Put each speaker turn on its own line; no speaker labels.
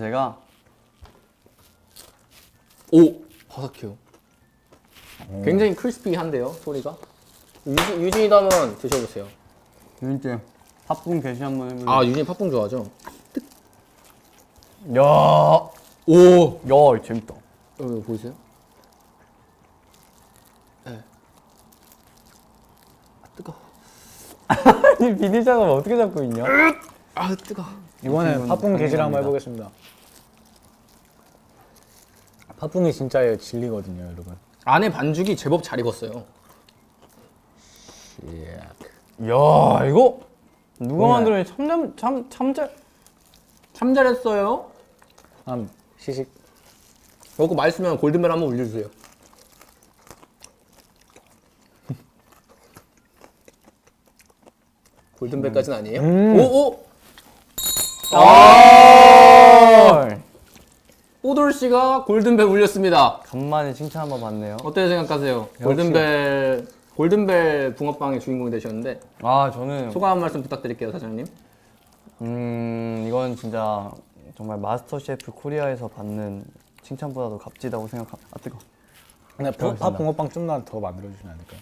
제가
오 바삭해요. 굉장히 크리스피한데요 소리가. 유진, 유진이도 한번 드셔보세요.
유진씨 팥붕 게시 한번 해볼래요?
아 유진이 팥붕 좋아하죠?
야,
오
야 재밌다.
여기 보이세요? 네. 아 뜨거.
이 비닐장갑 어떻게 잡고 있냐?
아 뜨거.
이번에 팥붕 게시를 한번 해보겠습니다. 팥붕이 진짜의 진리거든요, 여러분.
안에 반죽이 제법 잘 익었어요.
야, 이거 누가? 만들었니? 참참 참 참잘.
참 잘했어요.
한 시식.
먹고 맛있으면 골든벨 한번 올려주세요. 골든벨까지는 아니에요?
음.
오, 오!
아!
오돌 씨가 골든벨 울렸습니다.
간만에 칭찬 한번 받네요.
어떻게 생각하세요? 골든벨 골든벨 붕어빵의 주인공이 되셨는데
아, 저는
소감 한 말씀 부탁드릴게요, 사장님.
음 이건 진짜 정말 마스터 셰프 코리아에서 받는 칭찬보다도 값지다고 생각합니다. 아 뜨거.
근데 붕- 팥붕어빵 좀만 더 만들어 주시면 안 될까요?